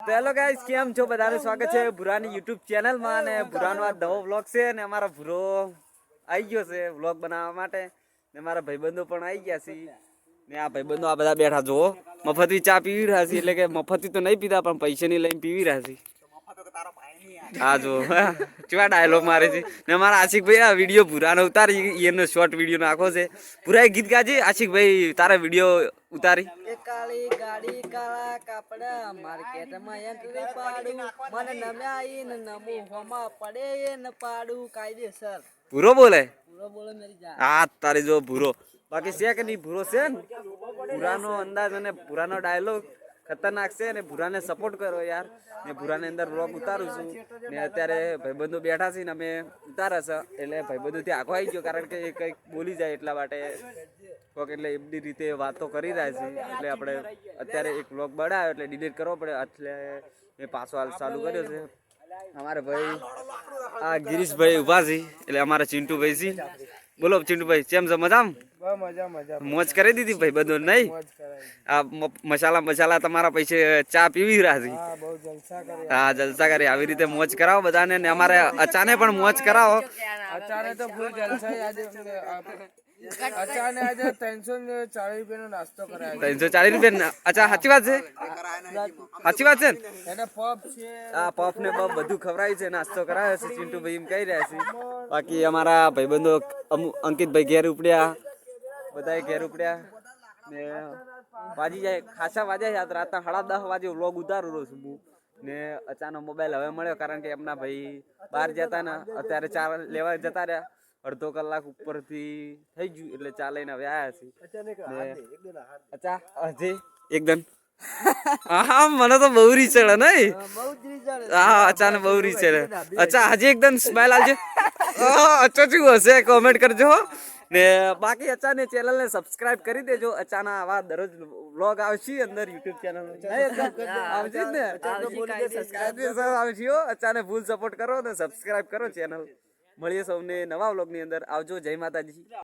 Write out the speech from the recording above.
તો hello guys, કેમ છો? બધાનું સ્વાગત છે ભુરાની યુટ્યુબ ચેનલમાં અને ભુરાનો આ નવો વ્લોગ છે અને અમારો ભૂરો આવી ગયો છે વ્લોગ બનાવવા માટે. ને મારા ભાઈબંધો પણ આવી ગયા છે. ને આ ભાઈબંધો આ બધા બેઠા, જુઓ મફતથી ચા પીવી રહ્યા છે. એટલે કે મફતી તો નહીં પીતા, પણ પૈસાની લઈને પીવી રહ્યા છે. હા જો ચેવા ડાયલોગ મારે છે. ને મારા આશિકભાઈ આ વીડિયો ભૂરાનો ઉતારી. એનો શોર્ટ વીડિયો નાખો છે. ભૂરા એક ગીત ગાજે આશિકભાઈ તારા વીડિયો ઉતારી. કાળી ગાડી કાળા કાપડા માર્કેટમાં એન્ટ્રી પાડું. મને નમ્યા ઈ ને નમું હોમાં પડે ન પાડું. કાયદેસર. ભૂરો બોલે? પૂરો બોલે મેરી જા આ તારી જો ભૂરો. બાકી છે કે નહીં ભૂરો છે ને? ભૂરાનો અંદાજ અને ભૂરાનો ડાયલોગ ખતરનાક છે ને ભૂરાને સપોર્ટ કરો યાર. ને ભૂરાને અંદર બ્લોગ ઉતારું છું. ને અત્યારે ભાઈબંધો બેઠા છે ને અમે ઉતારા છે. એટલે ભાઈબંધો ત્યાં આખો આવી ગયો કારણ કે એ કંઈક બોલી જાય એટલા માટે. કોક એટલે એમની રીતે વાતો કરી રહ્યા છે. એટલે આપણે અત્યારે એક બ્લોગ બનાવ્યો એટલે ડિલીટ કરવો પડે. એટલે મેં પાછો હાલ ચાલુ કર્યો છે. અમારે ભાઈ, આ ગિરીશભાઈ ઊભા છે. એટલે અમારા ચિંટુભાઈ છે. બોલો ચિંટુભાઈ, કેમ છે? મજામાં? મજા કરી દીધી ભાઈ બધું નહીં? આ મસાલા મસાલા તમારા પૈસે ચા પીવી રહ્યા હા જલસા કરે હા આવી રીતે મોજ કરાવો બધાને ને અમારે અચાને પણ મોજ કરાવો. અચાને તો ફૂલ જલસા આજે ત્રણસો ચાલીસ રૂપિયાનો નાસ્તો કરાયો ત્રણસો ચાલીસ રૂપિયા અચ્છા સાચી વાત છે? સાચી વાત છે ને? આ પફ ને પફ બધું ખવડાવ્યું છે નાસ્તો કરાયો છે ચિંટુભાઈ એમ કહી રહ્યા છે. બાકી અમારા ભાઈબંધો અમુક અંકિતભાઈ ઘેર ઉપડ્યા. બધાએ ઘેર ઉપડ્યા ને વાજી જાય, ખાસા વાજ્યા છે. રાતના સાડા દસ વાગે વ્લોગ ઉતારું છું ને અચાનક મોબાઈલ હવે મળ્યો કારણ કે એમના ભાઈ બહાર જતા ને, અત્યારે ચા લેવા જતા રહ્યા. અડધો કલાક ઉપરથી થઈ ગયું એટલે ચા લઈને હવે આવ્યા છીએ. ને અચ્છા હજી એકદમ હા મને તો બહુ રીચડે નહીં હા અચાનક બહુ રીચડે અચ્છા હજી એકદમ સ્માઈલ આવજે અચ્છો, શું હશે? કોમેન્ટ કરજો ને બાકી અચાને ચેનલ ને સબસ્ક્રાઇબ કરી દેજો. અચાના આવા દરરોજ વ્લોગ આવશે અંદર યુટ્યુબ ચેનલ આવશે ને. સબસ્ક્રાઇબ આવશે હો. અચાને ફૂલ સપોર્ટ કરો ને સબસ્ક્રાઇબ કરો ચેનલ મળીએ સૌને નવા વ્લોગની અંદર. આવજો. જય માતાજી.